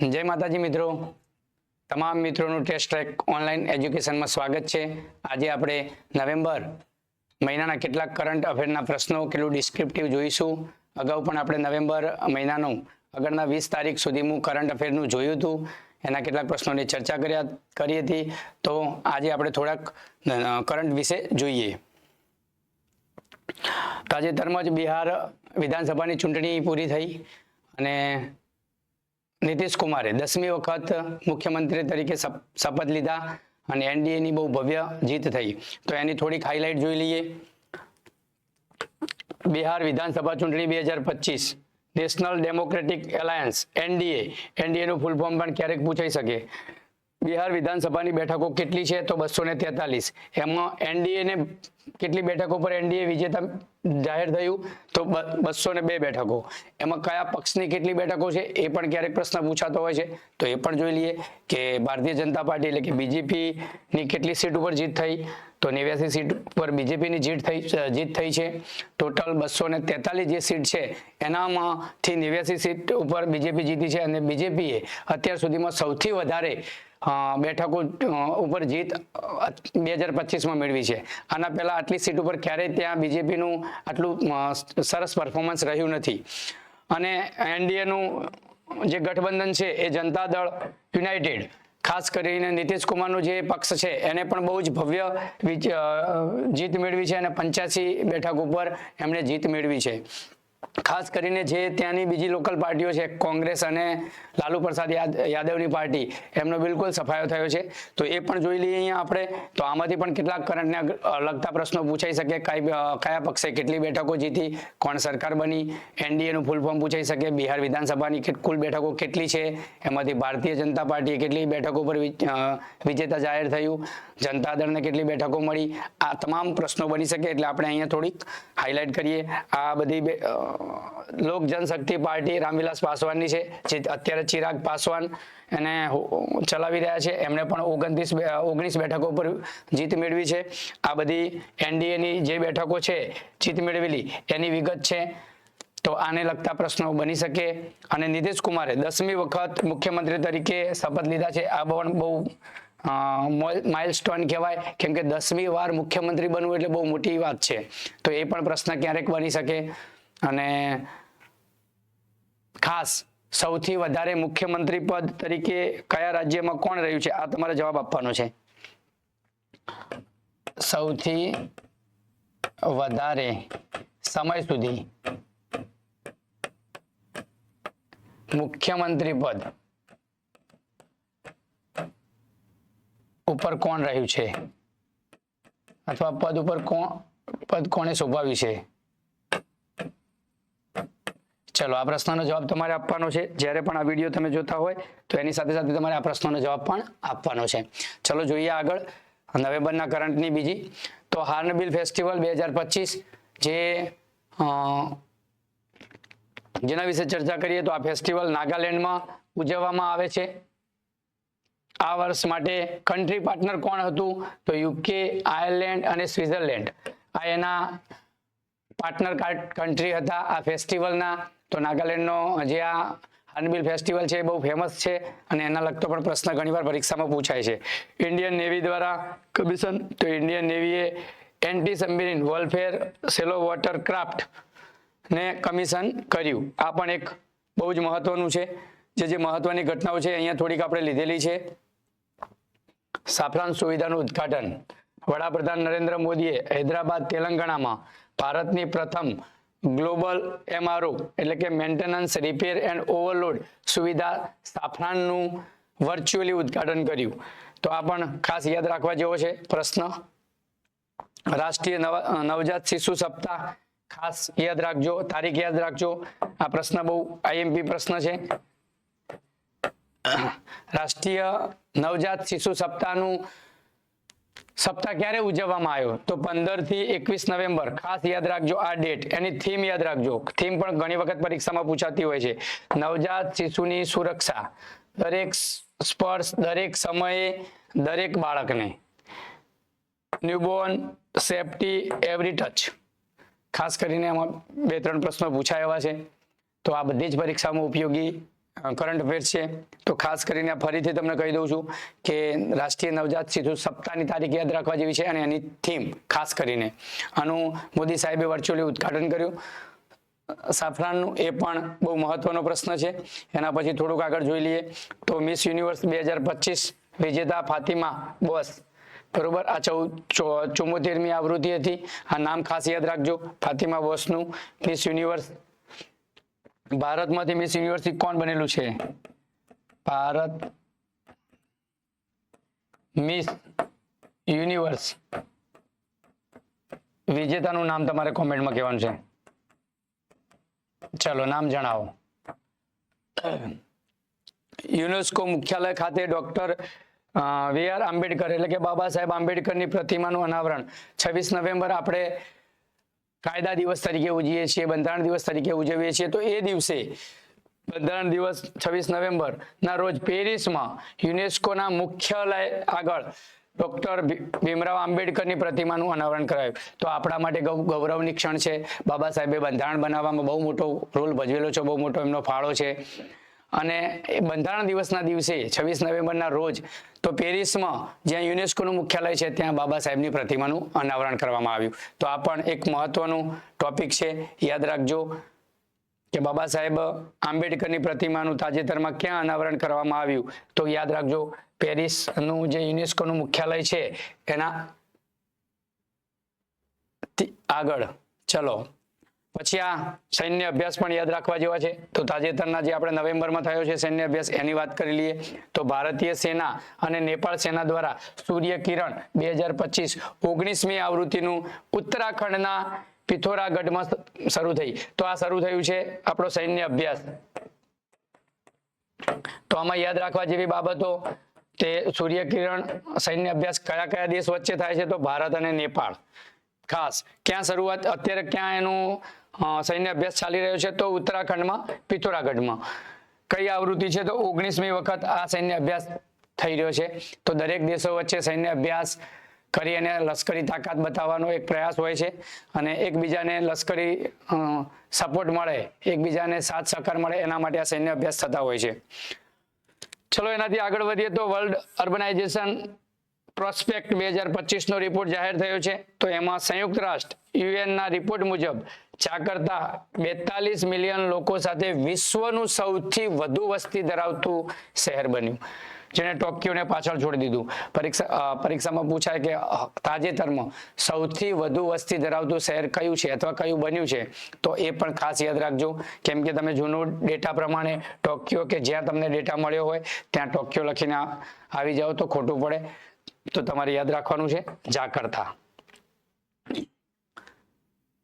જય માતાજી મિત્રો. તમામ મિત્રોનું ટેસ્ટ ટ્રેક ઓનલાઈન એજ્યુકેશનમાં સ્વાગત છે. આજે આપણે નવેમ્બર મહિનાના કેટલાક કરંટ અફેરના પ્રશ્નો, કેટલું ડિસ્ક્રિપ્ટિવ જોઈશું. અગાઉ પણ આપણે નવેમ્બર મહિનાનું આગળના વીસ તારીખ સુધીનું કરંટ અફેરનું જોયું હતું. એના કેટલાક પ્રશ્નોની ચર્ચા કર્યા, કરી હતી. તો આજે આપણે થોડાક કરંટ વિશે જોઈએ. તાજેતરમાં જ બિહાર વિધાનસભાની ચૂંટણી પૂરી થઈ અને નીતિશ કુમારે દસમી વખત મુખ્યમંત્રી તરીકે શપથ લીધા અને એનડીએની બહુ ભવ્ય જીત થઈ. તો એની થોડીક હાઇલાઇટ જોઈ લઈએ. બિહાર વિધાનસભા ચૂંટણી બે હજાર પચીસ નેશનલ ડેમોક્રેટિક એલાયન્સ એનડીએ. એનડીએનું ફૂલ ફોર્મ પણ ક્યારેક પૂછાઈ શકે. બિહાર વિધાનસભાની બેઠકો કેટલી છે તો બસો ને તેતાલીસ. એમાં એનડીએ ને કેટલી બેઠકો પર એનડીએ વિજેતા જાહેર થયું તો બસો ને બે બેઠકો. એમાં કયા પક્ષની કેટલી બેઠકો છે એ પણ ક્યારેક પ્રશ્ન પૂછાતો હોય છે. તો એ પણ જોઈ લઈએ કે ભારતીય જનતા પાર્ટી એટલે કે બીજેપી ની કેટલી સીટ ઉપર જીત થઈ? તો નેવ્યાસી સીટ પર બીજેપીની જીત થઈ જીત થઈ છે. ટોટલ બસો ને તેતાલીસ જે સીટ છે એનામાંથી નેવ્યાસી સીટ ઉપર બીજેપી જીતી છે અને બીજેપીએ અત્યાર સુધીમાં સૌથી વધારે બેઠકો ઉપર જીત બે હજાર પચીસમાં મેળવી છે. આના પહેલા આટલી સીટ ઉપર ક્યારેય ત્યાં બીજેપીનું આટલું સરસ પરફોર્મન્સ રહ્યું નથી. અને એનડીએનું જે ગઠબંધન છે એ જનતા દળ યુનાઇટેડ, ખાસ કરીને નીતિશ કુમારનું જે પક્ષ છે એને પણ બહુ જ ભવ્ય જીત મેળવી છે અને પંચ્યાસી બેઠક ઉપર એમણે જીત મેળવી છે. ખાસ કરીને જે ત્યાંની બીજી લોકલ પાર્ટીઓ છે, કોંગ્રેસ અને લાલુ પ્રસાદ યાદ- યાદવની પાર્ટી, એમનો બિલકુલ સફાયો થયો છે. તો એ પણ જોઈ લઈએ અહીંયા આપણે. તો આમાંથી પણ કેટલાક કરંટને લગતા પ્રશ્નો પૂછાઈ શકે. કયા પક્ષે કેટલી બેઠકો જીતી, કોણ સરકાર બની, એનડીએનું ફૂલ ફોર્મ પૂછાઈ શકે. બિહાર વિધાનસભાની કુલ બેઠકો કેટલી છે? એમાંથી ભારતીય જનતા પાર્ટીએ કેટલી બેઠકો પર વિજેતા જાહેર થયું? જનતા દળને કેટલી બેઠકો મળી? આ તમામ પ્રશ્નો બની શકે એટલે આપણે અહીંયા થોડીક હાઇલાઇટ કરીએ. આ બધી લોક જનશક્તિ પાર્ટી રામવિલાસ પાસવાનની છે, જે અત્યારે ચિરાગ પાસવાન એને ચલાવી રહ્યા છે. એમણે પણ ઓગણત્રીસ ઓગણીસ બેઠકો પર જીત મેળવી છે. આ બધી એનડીએની જે બેઠકો છે, જીત મેળવેલી, એની વિગત છે. તો આને લગતા પ્રશ્નો બની શકે. અને નીતિશ કુમારે દસમી વખત મુખ્યમંત્રી તરીકે શપથ લીધા છે. આ પણ બહુ માઇલસ્ટોન કહેવાય. કેમ કે દસમી વાર મુખ્યમંત્રી બનવું એટલે બહુ મોટી વાત છે. તો એ પણ પ્રશ્ન ક્યારેક બની શકે. અને ખાસ સૌથી વધારે મુખ્યમંત્રી પદ તરીકે કયા રાજ્યમાં કોણ રહ્યું છે? આ તમારે જવાબ આપવાનો છે. સૌથી વધારે સમય સુધી મુખ્યમંત્રી પદ ઉપર કોણ રહ્યું છે? અથવા પદ ઉપર કોણ, પદ કોણે શોભાવ્યું છે? ચલો, આ પ્રશ્નનો જવાબ તમારે આપવાનો છે. જ્યારે પણ આ વીડિયો તમે જોતા હોય, તો એની સાથે સાથે તમારે આ પ્રશ્નનો જવાબ પણ આપવાનો છે. ચલો, જોઈએ આગળ નવેમ્બરના કરંટની બીજી. તો હાર્નબિલ ફેસ્ટિવલ બે હજાર પચીસ, જે જેના વિશે ચર્ચા કરીએ તો આ ફેસ્ટિવલ નાગાલેન્ડમાં ઉજવવામાં આવે છે. આ વર્ષ માટે કન્ટ્રી પાર્ટનર કોણ હતું? તો યુકે આયર્લેન્ડ અને સ્વિટ્ઝરલેન્ડ આ એના પાર્ટનર કન્ટ્રી હતા આ ફેસ્ટિવલના તો નાગાલેન્ડનો જે આ હર્નબિલ ફેસ્ટિવલ છે એ બહુ ફેમસ છે અને એના લગતો પણ પ્રશ્ન ઘણીવાર પરીક્ષામાં પૂછાય છે. ઇન્ડિયન નેવી દ્વારા કમિશન તો Indian નેવીએ anti submarine warfare shallow water craft ને કમિશન કર્યું. આ પણ એક બહુ જ મહત્વનું છે. જે જે મહત્વની ઘટનાઓ છે અહીંયા થોડીક આપણે લીધેલી છે. સાફરાન સુવિધાનું ઉદ્ઘાટન વડાપ્રધાન નરેન્દ્ર મોદીએ હૈદરાબાદ, તેલંગાણામાં ભારતની પ્રથમ ગ્લોબલ એમઆરઓ એટલે કે મેન્ટેનન્સ, રિપેર એન્ડ ઓવરલોડ સુવિધા સ્થાપનાનું વર્ચ્યુઅલી ઉદઘાટન કર્યું. તો આ પણ ખાસ યાદ રાખવા જેવો છે પ્રશ્ન. રાષ્ટ્રીય નવજાત શિશુ સપ્તાહ ખાસ યાદ રાખજો, તારીખ યાદ રાખજો. આ પ્રશ્ન બહુ આઈએમપી પ્રશ્ન છે. રાષ્ટ્રીય નવજાત શિશુ સપ્તાહનું સપ્તાહ ક્યારે ઉજવવામાં આવ્યો? તો પંદરથી એકવીસ નવેમ્બર. ખાસ યાદ રાખજો આ ડેટ એની થીમ યાદ રાખજો. થીમ પણ ઘણી વખત પરીક્ષામાં પૂછાતી હોય છે. નવજાત શિશુની સુરક્ષા. દરેક સ્પર્શ, દરેક સમયે, દરેક બાળકને. ન્યૂબોર્ન સેફટી એવરી ટચ ખાસ કરીને એમાં બે ત્રણ પ્રશ્નો પૂછાય છે. તો આ બધી જ પરીક્ષામાં ઉપયોગી કરંટ અફેર્સ છે. તો ખાસ કરીને ફરીથી તમને કહી દઉં છું કે રાષ્ટ્રીય નવજાત શિશુ સપ્તાહની તારીખ યાદ રાખવા જેવી છે અને એની થીમ ખાસ કરીને. આનું મોદી સાહેબે વર્ચ્યુઅલી ઉદઘાટન કર્યું. સાફરાનનું એ પણ બહુ મહત્વનો પ્રશ્ન છે. એના પછી થોડુંક આગળ જોઈ લઈએ તો મિસ યુનિવર્સ બે હજાર પચીસ, વિજેતા ફાતિમા બોસ બરોબર? આ ચૌદ ચુમ્મોતેરમી આવૃત્તિ હતી. આ નામ ખાસ યાદ રાખજો. ફાતિમા બોસનું મિસ યુનિવર્સ ભારતમાંથી મિસ યુનિવર્સિટી કોણ બનેલું છે? ભારત મિસ યુનિવર્સ વિજેતાનું નામ તમારે કોમેન્ટમાં કહેવાનું છે. ચલો, નામ જણાવો. યુનેસ્કો મુખ્યાલય ખાતે ડોક્ટર વી આર આંબેડકર એટલે કે બાબા સાહેબ આંબેડકરની પ્રતિમાનું અનાવરણ. છવ્વીસ નવેમ્બર આપણે કાયદા દિવસ તરીકે ઉજવીએ છીએ, બંધારણ દિવસ તરીકે ઉજવીએ છીએ, તો એ દિવસે બંધારણ દિવસ છવ્વીસ નવેમ્બર ના રોજ પેરિસમાં યુનેસ્કોના મુખ્યાલય આગળ ડોક્ટર ભીમરાવ આંબેડકરની પ્રતિમાનું અનાવરણ કરાયું. તો આપણા માટે ગૌરવની ક્ષણ છે. બાબા સાહેબે બંધારણ બનાવવામાં બહુ મોટો રોલ ભજવેલો છે, બહુ મોટો એમનો ફાળો છે. અને એ બંધારણ દિવસના દિવસે, છવ્વીસ નવેમ્બરના રોજ, તો પેરિસમાં જ્યાં યુનેસ્કોનું મુખ્યાલય છે, ત્યાં બાબા સાહેબની પ્રતિમાનું અનાવરણ કરવામાં આવ્યું. તો આ પણ એક મહત્વનું ટોપિક છે. યાદ રાખજો કે બાબા સાહેબ આંબેડકરની પ્રતિમાનું તાજેતરમાં ક્યાં અનાવરણ કરવામાં આવ્યું? તો યાદ રાખજો, પેરિસનું જે યુનેસ્કોનું મુખ્યાલય છે, એના આગળ. ચલો. પછી આ સૈન્ય અભ્યાસ પણ યાદ રાખવા જેવા છે. તો તાજેતરના જે આપણે નવેમ્બરમાં થયો છે સૈન્ય અભ્યાસ, એની વાત કરી લઈએ. તો ભારતીય સેના અને નેપાળ સેના દ્વારા સૂર્ય કિરણ બે હજાર પચીસ ઓગણીસમી આવૃત્તિનું ઉત્તરાખંડના પિથોરાગઢમાં શરૂ થઈ. તો આ શરૂ થયું છે આપણો સૈન્ય અભ્યાસ. તો આમાં યાદ રાખવા જેવી બાબતો, તે સૂર્ય કિરણ સૈન્ય અભ્યાસ કયા કયા દેશ વચ્ચે થાય છે? તો ભારત અને નેપાળ. ખાસ, ક્યાં શરૂઆત, અત્યારે ક્યાં એનું સૈન્ય અભ્યાસ ચાલી રહ્યો છે તો ઉત્તરાખંડમાં, પિથોરાગઢમાં. કઈ આવૃત્તિ છે? તો ઓગણીસમી વખત આ સૈન્ય અભ્યાસ થઈ રહ્યો છે. તો દરેક દેશો વચ્ચે સૈન્ય અભ્યાસ કરી અને લશ્કરી તાકાત બતાવવાનો એક પ્રયાસ હોય છે અને એકબીજાને લશ્કરી સપોર્ટ મળે, એકબીજાને સાથ સહકાર મળે, એના માટે આ સૈન્ય અભ્યાસ થતા હોય છે. ચલો, એનાથી આગળ વધીએ તો વર્લ્ડ અર્બનાઇઝેશન પ્રોસ્પેક્ટ બે હજાર પચીસનો રિપોર્ટ જાહેર થયો છે. તો એમાં સંયુક્ત રાષ્ટ્ર યુએનના રિપોર્ટ મુજબ જાકર્તા બેતાલીસ મિલિયન લોકો સાથે વિશ્વનું સૌથી વધુ વસ્તી ધરાવતું શહેર બન્યું. જેને ટોક્યોને પાછળ છોડી દીધું. પરીક્ષા પરીક્ષામાં પૂછાય કે તાજેતરમાં સૌથી વધુ વસ્તી ધરાવતું શહેર કયું છે અથવા કયું બન્યું છે? તો એ પણ ખાસ યાદ રાખજો. કેમ કે તમે જૂનો ડેટા પ્રમાણે ટોક્યો કે જ્યાં તમને ડેટા મળ્યો હોય, ત્યાં ટોક્યો લખીને આવી જાઓ તો ખોટું પડે. તો તમારે યાદ રાખવાનું છે, જાકર્તા.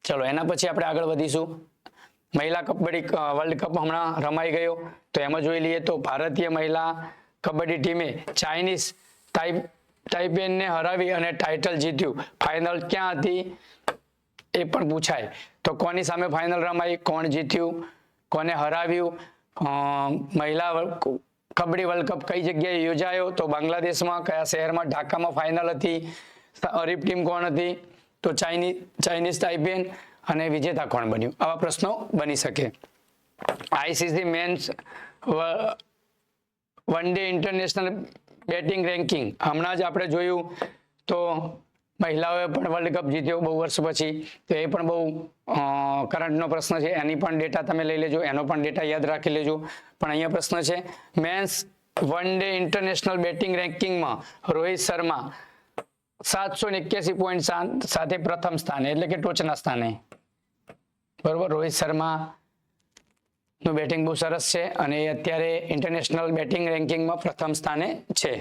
ચલો, એના પછી આપણે આગળ વધીશું. મહિલા કબડ્ડી વર્લ્ડ કપ હમણાં રમાઈ ગયો. તો એમાં જોઈ લઈએ તો ભારતીય મહિલા કબડ્ડી ટીમે ચાઇનીઝ તાઇપ તાઇપેનને હરાવી અને ટાઇટલ જીત્યું. ફાઇનલ ક્યાં હતી? એ પણ પૂછાય. તો કોની સામે ફાઇનલ રમાઈ? કોણ જીત્યું? કોને હરાવ્યું? મહિલા કબડ્ડી વર્લ્ડ કપ કઈ જગ્યાએ યોજાયો? તો બાંગ્લાદેશમાં કયા શહેરમાં? ઢાકામાં ફાઇનલ હતી. હરીફ ટીમ કોણ હતી? તો ચાઇની, ચાઇનીઝ તાઇપેન અને વિજેતા કોણ બન્યું? આવા પ્રશ્નો બની શકે. ICC men's one day international batting ranking. હમણાં જ આપણે જોયું તો મહિલાઓએ પણ વર્લ્ડ કપ જીત્યો બહુ વર્ષ પછી. તો એ પણ બહુ કરંટનો પ્રશ્ન છે. એની પણ ડેટા તમે લઈ લેજો. એનો પણ ડેટા યાદ રાખી લેજો. પણ અહીંયા પ્રશ્ન છે men's one day international batting રેન્કિંગમાં Rohit Sharma સાતસો એક્યાસી પોઈન્ટ સાથે પ્રથમ સ્થાને. એટલે કે ટોચના સ્થાને. બરોબર? રોહિત શર્મા નું બેટિંગ બહુ સરસ છે અને અત્યારે ઇન્ટરનેશનલ બેટિંગ રેન્કિંગમાં પ્રથમ સ્થાને છે.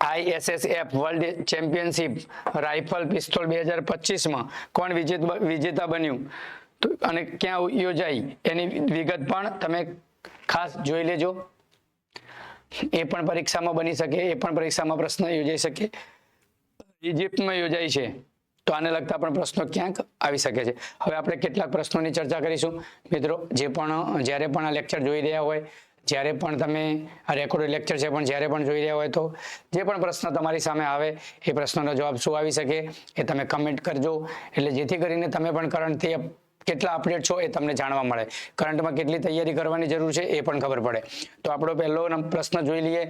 ISSF world championship rifle pistol બે હજાર પચીસમાં કોણ વિજેત વિજેતા બન્યું? અને ક્યાં યોજાઈ? એની વિગત પણ તમે ખાસ જોઈ લેજો. એ પણ પરીક્ષામાં બની શકે, એ પણ પરીક્ષામાં પ્રશ્ન યોજાઈ શકે. ઇજિપ્તમાં યોજાઈ છે. તો આને લગતા પણ પ્રશ્નો ક્યાંક આવી શકે છે. હવે આપણે કેટલાક પ્રશ્નોની ચર્ચા કરીશું. મિત્રો, જે પણ, જ્યારે પણ આ લેક્ચર જોઈ રહ્યા હોય જ્યારે પણ તમે આ રેકોર્ડ લેક્ચર છે, પણ જ્યારે પણ જોઈ રહ્યા હોય તો જે પણ પ્રશ્ન તમારી સામે આવે, એ પ્રશ્નનો જવાબ શું આવી શકે એ તમે કમેન્ટ કરજો. એટલે જેથી કરીને તમે પણ કરંટથી કેટલા અપડેટ છો એ તમને જાણવા મળે. કરંટમાં કેટલી તૈયારી કરવાની જરૂર છે એ પણ ખબર પડે. તો આપણો પહેલો પ્રશ્ન જોઈ લઈએ.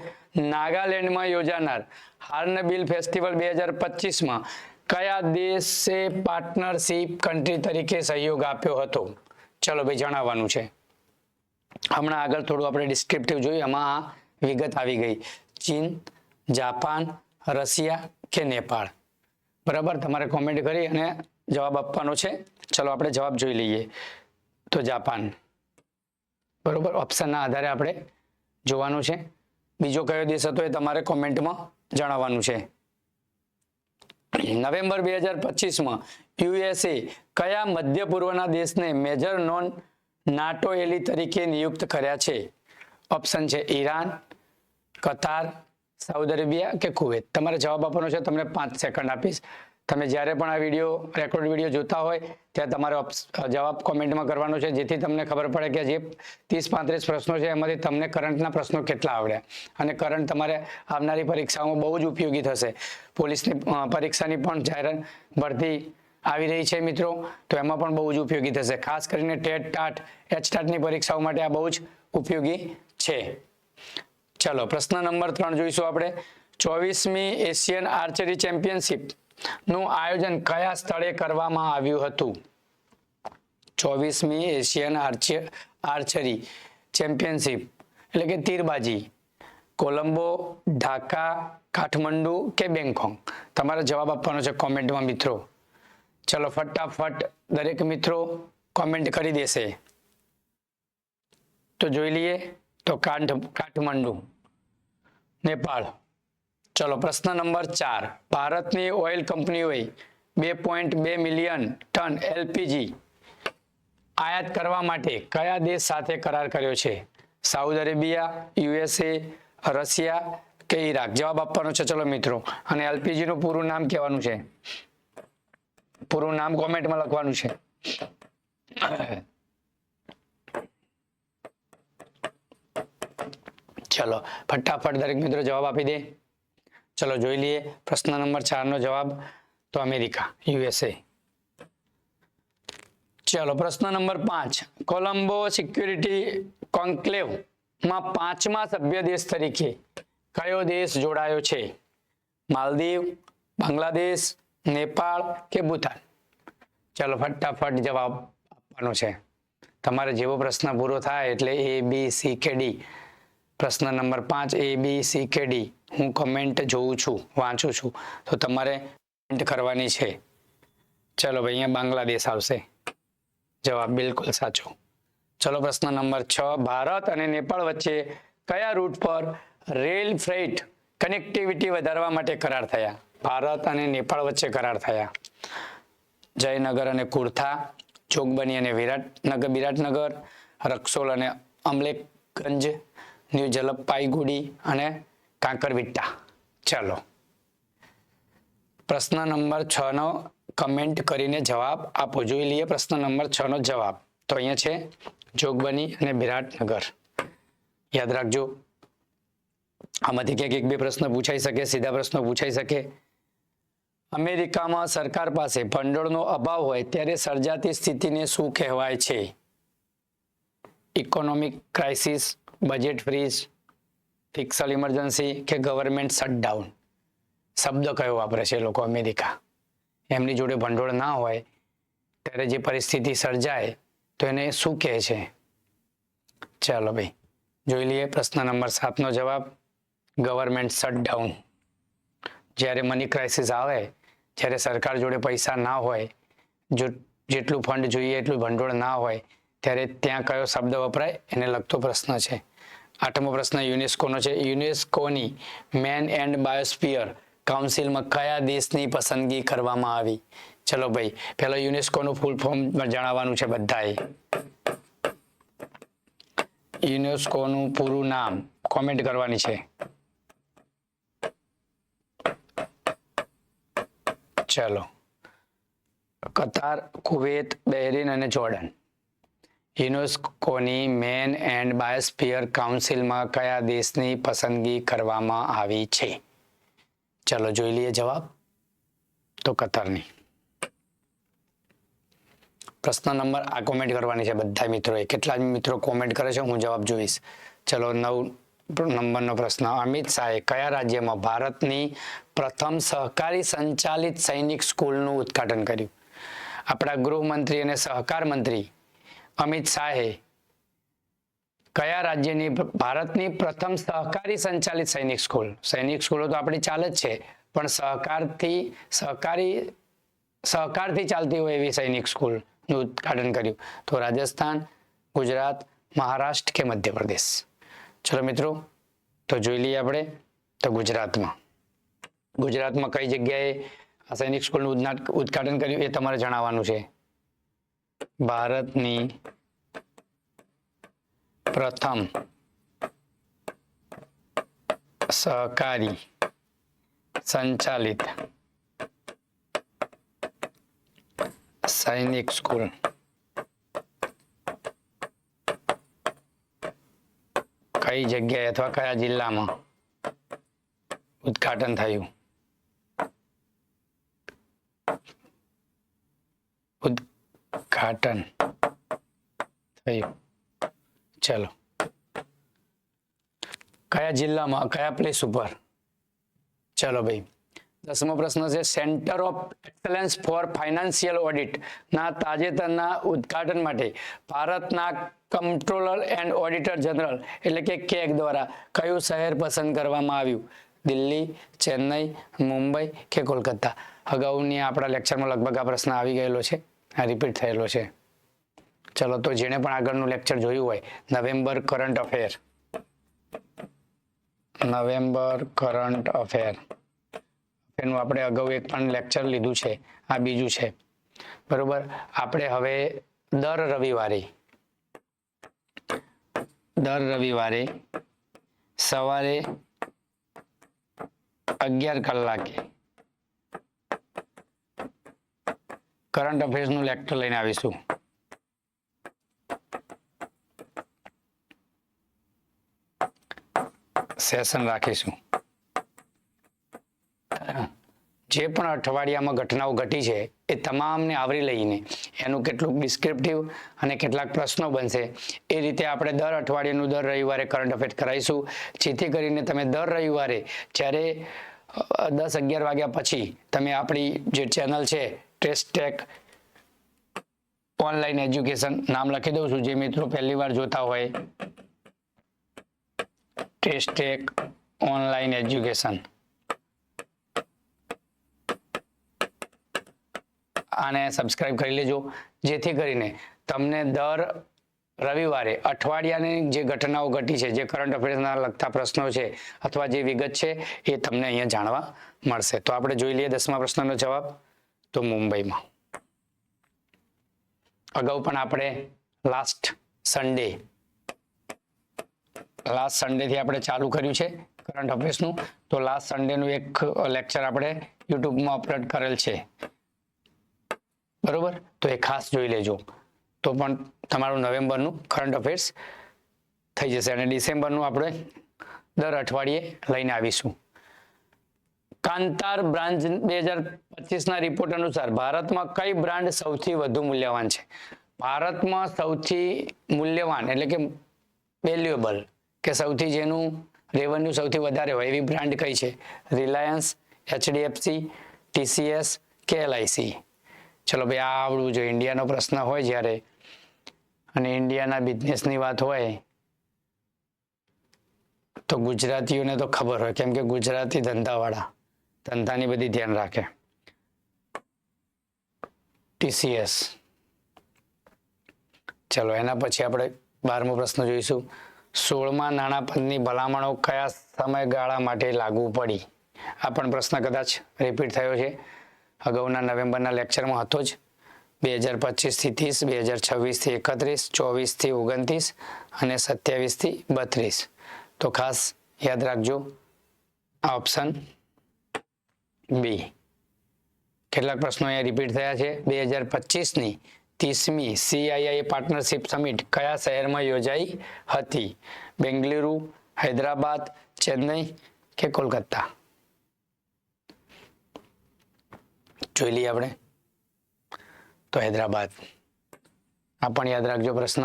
નાગાલેન્ડમાં યોજાનાર હાર્નબિલ ફેસ્ટિવલ બે હજાર પચીસમાં કયા દેશે પાર્ટનરશિપ કન્ટ્રી તરીકે સહયોગ આપ્યો હતો? ચલો ભાઈ જણાવવાનું છે. હમણાં આગળ થોડું આપણે ડિસ્ક્રિપ્ટિવ જોયું, એમાં વિગત આવી ગઈ. ચીન, જાપાન, રશિયા કે નેપાળ. બરાબર? તમારે કોમેન્ટ કરી અને જવાબ આપવાનો છે. ચલો, આપણે જવાબ જોઈ લઈએ. તો જાપાન. બરોબર? ઓપ્શનના આધારે આપણે જોવાનું છે. બીજો કયો દેશ હતો એ તમારે કોમેન્ટમાં જણાવવાનું છે. નવેમ્બર બે હજાર પચીસમાં યુએસએ કયા મધ્ય પૂર્વના દેશને મેજર નોન નાટો એલી તરીકે નિયુક્ત કર્યા છે. ઓપ્શન છે ઈરાન, કતાર, સાઉદી અરેબિયા કે કુવેત. તમારે જવાબ આપવાનો છે, તમને પાંચ સેકન્ડ આપીશ. તમે જ્યારે પણ આ વીડિયો રેકોર્ડ વીડિયો જોતા હોય, ત્યાં તમારે જવાબ કોમેન્ટમાં કરવાનો છે, જેથી તમને ખબર પડે કે જે ત્રીસ પાંત્રીસ પ્રશ્નો છે, એમાંથી તમને કરંટના પ્રશ્નો કેટલા આવડ્યા. અને કરંટ તમારે આવનારી પરીક્ષાઓમાં બહુ જ ઉપયોગી થશે. પોલીસની પરીક્ષાની પણ જાહેરાત ભરતી આવી રહી છે મિત્રો. તો એમાં પણ બહુ જ ઉપયોગી થશે. ખાસ કરીને ટેટ ટાટ, એચ ટાટની પરીક્ષાઓ માટે આ બહુ જ ઉપયોગી છે. ચલો, પ્રશ્ન નંબર ત્રણ જોઈશું આપણે. ચોવીસમી એશિયન આર્ચરી ચેમ્પિયનશિપનું આયોજન કયા સ્થળે કરવામાં આવ્યું હતું? ચોવીસમી એશિયન આર્ચે, આર્ચરી ચેમ્પિયનશિપ એટલે કે તીરબાજી, કોલંબો, ઢાકા, કાઠમંડુ કે બેંગકોંગ? તમારે જવાબ આપવાનો છે કોમેન્ટમાં મિત્રો. ચલો ફટાફટ દરેક મિત્રો કોમેન્ટ કરી દેશે. તો જોઈ લઈએ. તો કાઠ, કાઠમંડુ, નેપાળ. ચલો પ્રશ્ન નંબર ચાર. ભારતની ઓઇલ કંપનીઓએ બે પોઈન્ટ બે મિલિયન ટન એલપીજી આયાત કરવા માટે કયા દેશ સાથે કરાર કર્યો છે? સાઉદ અરેબિયા, યુએસએ, રશિયા કે ઈરાક? જવાબ આપવાનો છે ચલો મિત્રો. અને એલપીજી નું પૂરું નામ કહેવાનું છે. પૂરું નામ કોમેન્ટમાં લખવાનું છે. ચલો, ફટાફટ દરેક મિત્રો જવાબ આપી દે. ચલો, જોઈ લઈએ. પ્રશ્ન નંબર ચાર નો જવાબ તો અમેરિકા યુએસએ ચલો, પ્રશ્ન નંબર પાંચ. કોલંબો સિક્યુરિટી કોન્ક્લેવમાં પાંચમા સભ્ય દેશ તરીકે કયો દેશ જોડાયો છે? માલદીવ, બાંગ્લાદેશ નેપાળ કે ભૂતાન? ચલો, ફટાફટ જવાબ આપવાનો છે. તમારે જેવો પ્રશ્ન પૂરો થાય એટલે એ બી સી કે ડી પ્રશ્ન નંબર પાંચ એ બી સી કે ડી હું કમેન્ટ જોઉં છું, વાંચું છું. તો તમારે કમેન્ટ કરવાની છે. ચલો, ભાઈ, અહીંયા બાંગ્લાદેશ આવશે. જવાબ બિલકુલ સાચો. ચલો, પ્રશ્ન નંબર છ, ભારત અને નેપાળ વચ્ચે કયા રૂટ પર રેલ ફ્રેટ કનેક્ટિવિટી વધારવા માટે કરાર થયા? ભારત અને નેપાળ વચ્ચે કરાર થયા. જયનગર અને કુર્થા જોગબની અને વિરાટનગર વિરાટનગર રક્સોલ અને અમલેખગંજ, ન્યૂ જલપાઈગુડી અને કાંકરવિટ્ટા. ચલો. પ્રશ્ન નંબર છ નો કમેન્ટ કરીને જવાબ આપો. જોઈ લઈએ પ્રશ્ન નંબર છ નો જવાબ. તો અહીંયા છે જોગબની અને વિરાટનગર યાદ રાખજો. આમાંથી ક્યાંક એક બે પ્રશ્ન પૂછાઈ શકે, સીધા પ્રશ્નો પૂછાઈ શકે. અમેરિકામાં સરકાર પાસે ભંડોળનો અભાવ હોય ત્યારે સર્જાતી સ્થિતિને શું કહેવાય છે? Economic crisis budget freeze fiscal emergency કે ગવર્મેન્ટ શટડાઉન શબ્દ કયો વાપરે છે લોકો અમેરિકા? એમની જોડે ભંડોળ ના હોય ત્યારે જે પરિસ્થિતિ સર્જાય તો એને શું કહે છે? ચાલો ભાઈ, જોઈ લઈએ પ્રશ્ન નંબર સાતનો જવાબ. ગવર્મેન્ટ શટડાઉન જ્યારે મની ક્રાઇસિસ આવે જ્યારે સરકાર જોડે પૈસા ના હોય, જો જેટલું ફંડ જોઈએ એટલું ભંડોળ ના હોય, ત્યારે ત્યાં કયો શબ્દ વપરાય એને લગતો પ્રશ્ન છે. આઠમો પ્રશ્ન યુનેસ્કોનો છે. યુનેસ્કોની મેન એન્ડ બાયોસ્ફિયર કાઉન્સિલમાં કયા દેશની પસંદગી કરવામાં આવી? ચલો ભાઈ, પહેલા યુનેસ્કોનું ફૂલ ફોર્મ જણાવવાનું છે બધાએ. યુનેસ્કોનું પૂરું નામ કોમેન્ટ કરવાની છે. ચલો. કતાર, કુવેત, બહેરીન અને જોર્ડન. યુનેસ્કોની મેન એન્ડ બાયોસ્ફિયર કાઉન્સિલમાં કયા દેશની પસંદગી કરવામાં આવી છે? ચલો જોઈ લઈએ જવાબ. તો કતારની. પ્રશ્ન નંબર આ કોમેન્ટ કરવાની છે બધા મિત્રોએ કેટલા મિત્રો કોમેન્ટ કરે છે હું જવાબ જોઈશ. ચલો નવ, નંબરનો પ્રશ્ન. અમિત શાહે કયા રાજ્યમાં ભારતની પ્રથમ સહકારી સંચાલિત સૈનિક સ્કૂલનું ઉદ્ઘાટન કર્યું. આપણા ગૃહમંત્રી અને સહકાર મંત્રી અમિત શાહે કયા રાજ્યની ભારતની પ્રથમ સહકારી સંચાલિત સૈનિક સ્કૂલ? સૈનિક સ્કૂલો તો આપણી ચાલે જ છે, પણ સહકારથી, સહકારી, સહકારથી ચાલતી હોય એવી સૈનિક સ્કૂલનું ઉદ્ઘાટન કર્યું. તો રાજસ્થાન, ગુજરાત, મહારાષ્ટ્ર કે મધ્યપ્રદેશ? ચલો મિત્રો, તો જોઈ લઈએ આપણે, તો ગુજરાતમાં. ગુજરાતમાં કઈ જગ્યાએ સૈનિક સ્કૂલનું ઉદઘાટન કર્યું એ તમારે જણાવવાનું છે? ભારતની પ્રથમ સહકારી સંચાલિત સૈનિક સ્કૂલ. કઈ જગ્યાએ અથવા કયા જિલ્લામાં ઉદ્ઘાટન થયું? ઉદ્ઘાટન થયું. ચલો. કયા જિલ્લામાં, કયા પ્લેસ ઉપર? ચલો ભાઈ. દસમો પ્રશ્ન છે centre of excellence for financial audit ના તાજેતરના ઉદ્ઘાટન માટે ભારતના કંટ્રોલર એન્ડ ઓડિટર જનરલ એટલે કે કેક દ્વારા કયું શહેર પસંદ કરવામાં આવ્યું? દિલ્હી, ચેન્નઈ, મુંબઈ કે કોલકાતા? અગાઉની આપણા લેક્ચરમાં લગભગ આ પ્રશ્ન આવી ગયેલો છે. આ રિપીટ થયેલો છે. ચલો તો જેણે પણ આગળનું લેક્ચર જોયું હોય November current affair November current affair એનું આપણે અગાઉ એક પણ લેક્ચર લીધું છે, આ બીજું છે. બરોબર? આપણે હવે દર રવિવારે દર રવિવારે સવારે અગિયાર કલાકે કરંટ અફેર્સનું લેક્ચર લઈને આવીશું. સેશન રાખીશું. જે પણ અઠવાડિયામાં ઘટનાઓ ઘટી છે, એ તમામને આવરી લઈને એનું કેટલું ડિસ્ક્રિપ્ટિવ અને કેટલાક પ્રશ્નો બનશે, એ રીતે આપણે દર અઠવાડિયાનું, દર રવિવારે કરંટ અફેર કરાવીશું. જેથી કરીને તમે દર રવિવારે જ્યારે દસ અગિયાર વાગ્યા પછી તમે આપણી જે ચેનલ છે ટેસ્ટેક ઓનલાઈન એજ્યુકેશન નામ લખી દઉં છું. જે મિત્રો પહેલી વાર જોતા હોય ટેસ્ટેક ઓનલાઈન એજ્યુકેશન. આને સબસ્ક્રાઇબ કરી લેજો. જેથી કરીને તમને દર રવિવારે અઠવાડિયાની જે ઘટનાઓ ઘટી છે, જે કરંટ અફેર્સના લગતા પ્રશ્નો છે, અથવા જે વિગત છે, એ તમને અહીંયા જાણવા મળશે. તો આપણે જોઈ લઈએ દસમા પ્રશ્નનો જવાબ. તો મુંબઈમાં. અગાઉ પણ આપણે લાસ્ટ સન્ડે લાસ્ટ સન્ડેથી આપણે ચાલુ કર્યું છે કરંટ અફેર્સનું તો લાસ્ટ સન્ડેનું એક લેક્ચર આપણે યુટ્યુબમાં અપલોડ કરેલ છે. બરોબર? તો એ ખાસ જોઈ લેજો. તો પણ તમારું નવેમ્બરનું કરંટ અફેર્સ થઈ જશે અને ડિસેમ્બરનું આપણે દર અઠવાડિયે લઈને આવીશું. કાંતાર બ્રાન્ચ બે હજાર પચીસના રિપોર્ટ અનુસાર ભારતમાં કઈ બ્રાન્ડ સૌથી વધુ મૂલ્યવાન છે? ભારતમાં સૌથી મૂલ્યવાન એટલે કે વેલ્યુએબલ કે સૌથી જેનું રેવન્યુ સૌથી વધારે હોય એવી બ્રાન્ડ કઈ છે? રિલાયન્સ એચડીએફસી ટીસીએસ કે એલઆઈસી ચલો ભાઈ, આ આવડવું જોઈએ. ઇન્ડિયાનો પ્રશ્ન હોય જ્યારે અને ઇન્ડિયાના બિઝનેસની વાત હોય તો ગુજરાતીઓને તો ખબર હોય, કેમ કે ગુજરાતી ધંધાવાળા. ધંધાની બધી ધ્યાન રાખે. ટીસીએસ ચલો, એના પછી આપણે બારમો પ્રશ્ન જોઈશું. સોળમાં નાણાં પંચની ભલામણો કયા સમયગાળા માટે લાગુ પડી? આ પણ પ્રશ્ન કદાચ રિપીટ થયો છે. અગાઉના નવેમ્બરના લેક્ચરમાં હતો જ. બે હજાર પચીસથી ત્રીસ, બે હજાર છવ્વીસથી એકત્રીસ, ચોવીસથી ઓગણત્રીસ અને સત્યાવીસથી બત્રીસ. તો ખાસ યાદ રાખજો આ ઓપ્શન બી. કેટલાક પ્રશ્નો અહીંયા રિપીટ થયા છે. બે હજાર પચીસની ત્રીસમી સીઆઈઆઈ પાર્ટનરશિપ સમિટ કયા શહેરમાં યોજાઈ હતી? બેંગલુરુ, હૈદરાબાદ, ચેન્નઈ કે કોલકાતા? જોઈ લઈએ આપણે. તો હૈદરાબાદ. આ પણ યાદ રાખજો પ્રશ્ન.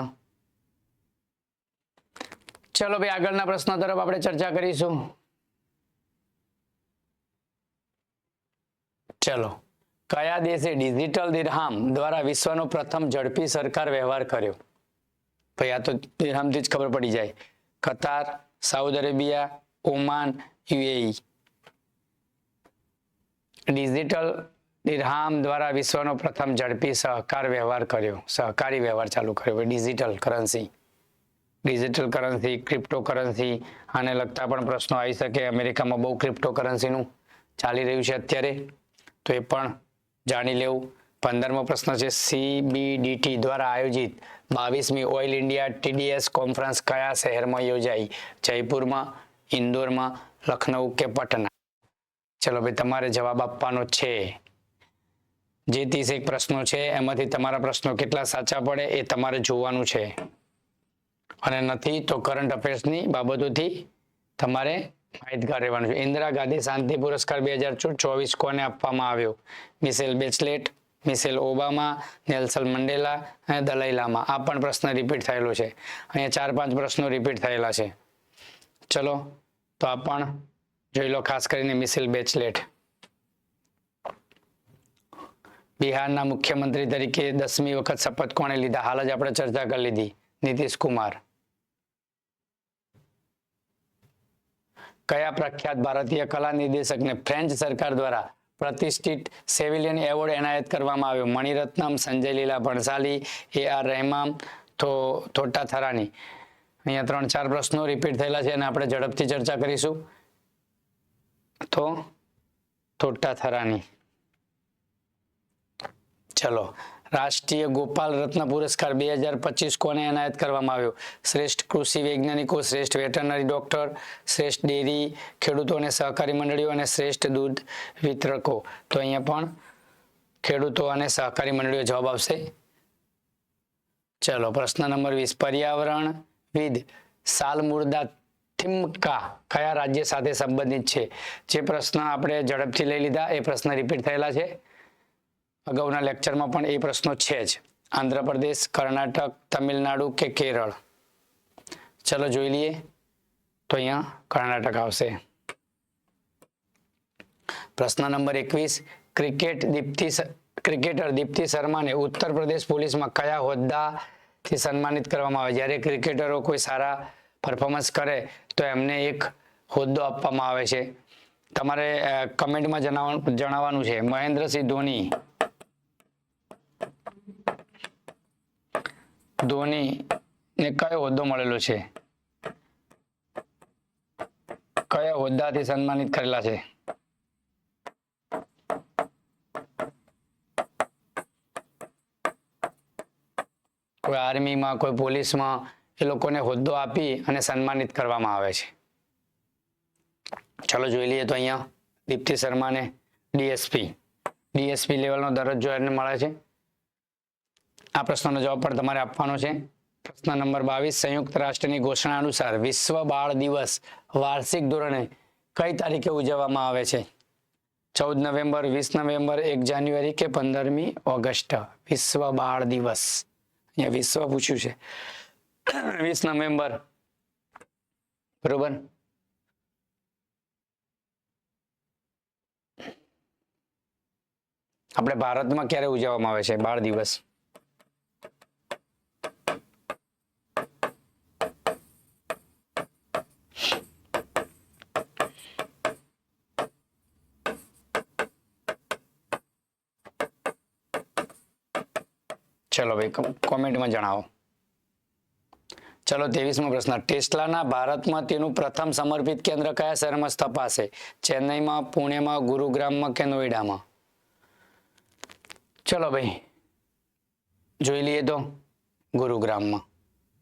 ચલો ભાઈ, આગળના પ્રશ્નો તરફ આપણે ચર્ચા કરીશું. ચલો. કયા દેશે ડિજિટલ દિરહામ દ્વારા વિશ્વનો પ્રથમ ઝડપી સરકાર વ્યવહાર કર્યો? ભાઈ, આ તો દિરહામથી જ ખબર પડી જાય. Qatar, Saudi Arabia, Oman, UAE. Digital dirham દ્વારા વિશ્વનો પ્રથમ ઝડપી સહકાર વ્યવહાર કર્યો. સહકારી વ્યવહાર ચાલુ કર્યો. Digital currency digital currency crypto currency આને લગતા પણ પ્રશ્નો આવી શકે. અમેરિકામાં બહુ ક્રિપ્ટો કરન્સીનું ચાલી રહ્યું છે અત્યારે. તો એ પણ જાણી લેવું. પંદરમો પ્રશ્ન છે સીબીડીટી દ્વારા આયોજિત બાવીસમી ઓઇલ ઇન્ડિયા ટીડીએસ કોન્ફરન્સ કયા શહેરમાં યોજાઈ? જયપુરમાં, ઇન્દોરમાં, લખનઉ કે પટના? ચલો ભાઈ, તમારે જવાબ આપવાનો છે. જે ત્રીસ એક પ્રશ્નો છે, એમાંથી તમારા પ્રશ્નો કેટલા સાચા પડે એ તમારે જોવાનું છે. અને નથી તો કરંટ અફેર્સની બાબતોથી તમારે માહિતગાર રહેવાનું છે. ઇન્દિરા ગાંધી શાંતિ પુરસ્કાર બે હજાર ચોવીસ કોને આપવામાં આવ્યો? Michelle Bachelet Michelle Obama, Nelson Mandela અને દલાઈ લામા. આ પણ પ્રશ્ન રિપીટ થયેલો છે. અહીંયા ચાર પાંચ પ્રશ્નો રિપીટ થયેલા છે. ચલો, તો આ પણ જોઈ લો ખાસ કરીને મિસેલ બેચલેટ. બિહારના મુખ્યમંત્રી તરીકે દસમી વખત શપથ કોણે લીધા? હાલ જ આપણે ચર્ચા કરી લીધી. નીતિશ કુમાર. કયા પ્રખ્યાત ભારતીય કલા નિર્દેશકને ફ્રેન્ચ સરકાર દ્વારા પ્રતિષ્ઠિત સેવિલિયન એવોર્ડ એનાયત કરવામાં આવ્યો? મણિરત્નમ સંજય લીલા ભણસાલી, એ આર રહેમામ તો થોટા થરાની. અહીંયા ત્રણ ચાર પ્રશ્નો રિપીટ થયેલા છે અને આપણે ઝડપથી ચર્ચા કરીશું. તો થોટા થરાની. ચલો. રાષ્ટ્રીય ગોપાલ રત્ન પુરસ્કાર બે હજાર પચીસ કોને એનાયત કરવામાં આવ્યો? શ્રેષ્ઠ કૃષિ વૈજ્ઞાનિકો, શ્રેષ્ઠ વેટરનરી ડોક્ટર, શ્રેષ્ઠ ડેરી ખેડૂતો અને સહકારી મંડળીઓ અને શ્રેષ્ઠ દૂધ વિતરકો. તો અહીંયા પણ ખેડૂતો અને સહકારી મંડળીઓ જવાબ આવશે. ચલો, પ્રશ્ન નંબર વીસ. પર્યાવરણ વિદ સાલમુર્દા થિમકા કયા રાજ્ય સાથે સંબંધિત છે? જે પ્રશ્ન આપણે ઝડપથી લઈ લીધા, એ પ્રશ્ન રિપીટ થયેલા છે. અગાઉના લેક્ચરમાં પણ એ પ્રશ્નો છે જ. આંધ્રપ્રદેશ, કર્ણાટક, તમિલનાડુ કે કેરળ? ચલો જોઈ લઈએ. તો અહીંયા કર્ણાટક આવશે. પ્રશ્ન નંબર એકવીસ. ક્રિકેટ દીપ્તિ ક્રિકેટર દીપ્તિ શર્માને ઉત્તર પ્રદેશ પોલીસમાં કયા હોદ્દાથી સન્માનિત કરવામાં આવે? જ્યારે ક્રિકેટરો કોઈ સારા પરફોર્મન્સ કરે, તો એમને એક હોદ્દો આપવામાં આવે છે. તમારે કમેન્ટમાં જણાવવાનું છે. મહેન્દ્રસિંહ ધોની ધોની ને કયો હોદ્દો મળેલો છે? કયા હોદ્દાથી સન્માનિત કરેલા છે? કોઈ આર્મીમાં, કોઈ પોલીસમાં એ લોકોને હોદ્દો આપી અને સન્માનિત કરવામાં આવે છે. ચાલો જોઈ લઈએ તો અહીંયા દીપ્તિ શર્માને ડીએસપી. ડીએસપી લેવલનો દરજ્જો એને મળે છે. આ પ્રશ્નનો જવાબ પણ તમારે આપવાનો છે. પ્રશ્ન નંબર બાવીસ, સંયુક્ત રાષ્ટ્રની ઘોષણા અનુસાર વિશ્વ બાળ દિવસ વાર્ષિક ધોરણે કઈ તારીખે ઉજવવામાં આવે છે? ચૌદ નવેમ્બર, વીસ નવેમ્બર, એક જાન્યુઆરી કે પંદરમી ઓગસ્ટ? વિશ્વ બાળ દિવસ. અહીંયા વિશ્વ પૂછ્યું છે. વીસ નવેમ્બર. બરોબર? આપણે ભારતમાં ક્યારે ઉજવવામાં આવે છે બાળ દિવસ ચલો ભાઈ કોમેન્ટમાં જણાવો. ચલો, ત્રેવીસમો પ્રશ્ન. ટેસ્લાના ભારતમાં તેનું પ્રથમ સમર્પિત કેન્દ્ર કયા શહેરમાં સ્થપાશે? ચેન્નઈમાં, પુણેમાં, ગુરુગ્રામમાં કે નોઈડામાં? ચલો ભાઈ, જોઈ લઈએ તો. ગુરુગ્રામમાં.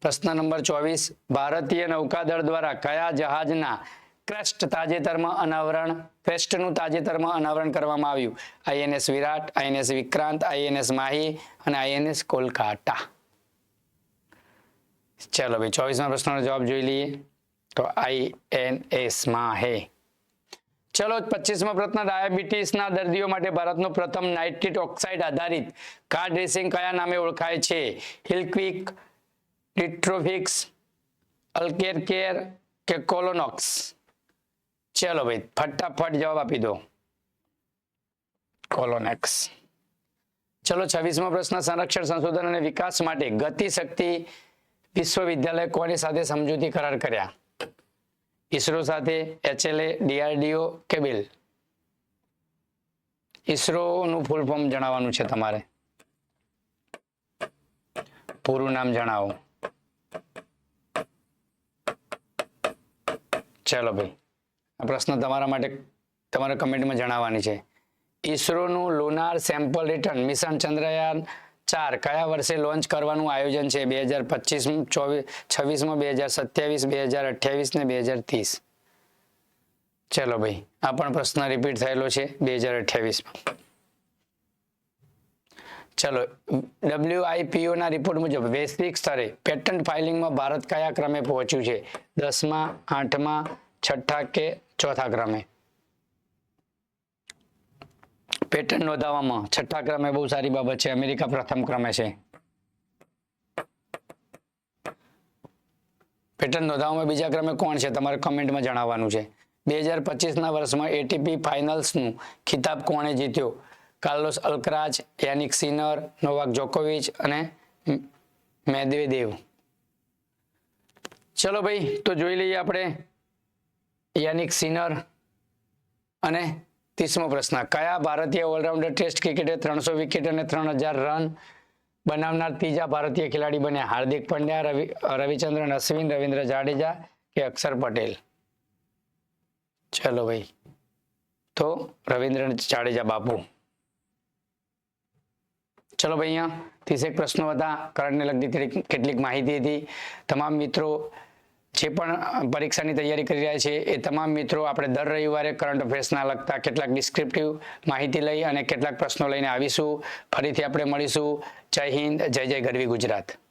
પ્રશ્ન નંબર ચોવીસ. ભારતીય નૌકાદળ દ્વારા કયા જહાજના ક્રેસ્ટ તાજેતરમાં અનાવરણ ક્રેસ્ટનું તાજેતરમાં અનાવરણ કરવામાં આવ્યું. INS Virat, INS Vikrant, INS Mahi અને આઈએનએસ કોલકાતા. ચલો ભાઈ, ચોવીસમાં પ્રશ્નનો જવાબ જોઈ લઈએ. તો આઈએનએસ માહે. ચલો, પચીસમો પ્રશ્ન, ડાયાબિટીસના દર્દીઓ માટે ભારતનું પ્રથમ નાઇટ્રિક ઓક્સાઇડ આધારિત કાર ડ્રેસિંગ કયા નામે ઓળખાય છે? હિલક્વિક, ડિટ્રોફિક્સ અલ્કેર કેર કે કોલોનોક્સ? ચલો ભાઈ, ફટાફટ જવાબ આપી દો. કોલોનેક્સ ચલો, છવ્વીસમો પ્રશ્ન, સંરક્ષણ સંશોધન અને વિકાસ માટે ગતિ શક્તિ વિશ્વવિદ્યાલય કોની સાથે સમજૂતી કરાર કર્યા? ઈસરો સાથે, એચએલએ, ડીઆરડીઓ કે બિલ? ઈસરોનું ફૂલ ફોર્મ જણાવવાનું છે તમારે. પૂરું નામ જણાવો. ચાલો ભાઈ. આ પ્રશ્ન તમારા માટે તમારે કમેન્ટમાં જણાવવાની છે. ઈસરોનું lunar sample return mission Chandrayaan ચાર કયા વર્ષે લોન્ચ કરવાનું આયોજન છે? બે હજાર પચીસ, ચોવીસ, છવ્વીસમાં, બે હજાર સત્યાવીસ, બે હજાર અઠ્યાવીસ ને બે હજાર ત્રીસ. ચલો ભાઈ, આ પણ પ્રશ્ન રિપીટ થયેલો છે બે હજાર અઠ્યાવીસમાં. ચલો ડબ્લ્યુઆઈપીઓ ના રિપોર્ટ મુજબ વૈશ્વિક સ્તરે પેટન્ટ ફાઇલિંગમાં ભારત કયા ક્રમે પહોંચ્યું છે? દસમા, આઠમા, છઠ્ઠા કે ચોથા ક્રમે. પેટર્ન નોંધાવવામાં છઠ્ઠા ક્રમે બહુ સારી બાબત છે. અમેરિકા પ્રથમ ક્રમે છે. પેટર્ન નોંધાવવામાં બીજા ક્રમે કોણ છે? તમારે કમેન્ટમાં જણાવવાનું છે. બે હજાર પચીસના વર્ષમાં એટીપી ફાઇનલ્સનું ખિતાબ કોણે જીત્યો? Carlos Alcaraz Jannik Sinner, Novak જોકોવિચ અને મેદવેદેવ. ચલો ભાઈ, તો જોઈ લઈએ આપણે યાનિક સિનર અને ત્રીસમો પ્રશ્ન, કયા ભારતીય ઓલરાઉન્ડર ટેસ્ટ ક્રિકેટે ત્રણસો વિકેટ અને ત્રણ હજાર રન બનાવનાર ત્રીજા ભારતીય ખેલાડી બન્યા? હાર્દિક પંડ્યા, રવિ, રવિચંદ્રન, અશ્વિન, રવિન્દ્ર જાડેજા કે અક્ષર પટેલ? ચલો ભાઈ, તો રવિન્દ્ર જાડેજા બાપુ. ચલો ભાઈ અહીંયા ત્રીસેક પ્રશ્નો હતા. કરંટને લગતી કેટલીક માહિતી હતી. તમામ મિત્રો જે પણ પરીક્ષાની તૈયારી કરી રહ્યા છે, એ તમામ મિત્રો આપણે દર રવિવારે કરંટ અફેર્સના લગતા કેટલાક ડિસ્ક્રિપ્ટિવ માહિતી લઈ અને કેટલાક પ્રશ્નો લઈને આવીશું. ફરીથી આપણે મળીશું. જય હિન્દ, જય જય ગરવી ગુજરાત.